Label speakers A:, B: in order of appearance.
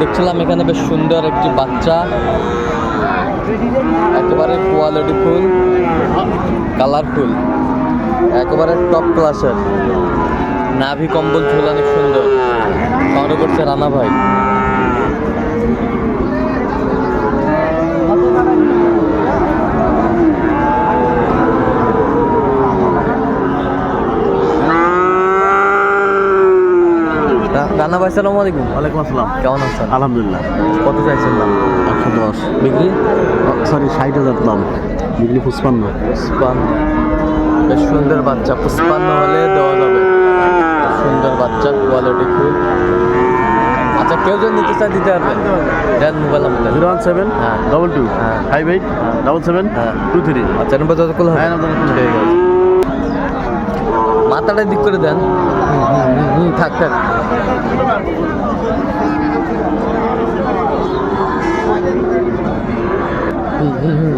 A: দেখছিলাম এখানে বেশ সুন্দর একটি বাচ্চা। একেবারে কোয়ালিটি ফুল, কালারফুল, একেবারে টপ ক্লাসের নাভি কম্বল ঝুল অনেক সুন্দর। সংগ্রহ করছে রানা ভাই। রানা ভাই সালাম আলাইকুম।
B: ওয়ালাইকুম আসসালাম।
A: কেমন আছেন?
B: আলহামদুলিল্লাহ।
A: কত চাইছেন দাম?
B: একশো দশ।
A: বিক্রি?
B: সরি ষাট হাজার দাম। বিক্রি পুষ্পান্ন
A: পুষ্পান্ন বেশ সুন্দর বাচ্চা। পুষ্পান্ন হলে দেওয়া যাবে। সুন্দর বাচ্চা কোয়ালিটি খুব। আচ্ছা কেউ যদি নিতে চায় দিতে পারবেন। দেন mobile number
B: zero one seven. Double two. Five eight double seven. Two three
A: আচ্ছা নম্বর যতক্ষণ
B: হ্যাঁ, number
A: ঠিক আছে। তাড়াতাড়ি দিক করে দেন। থাক থাক। হুম হুম হুম।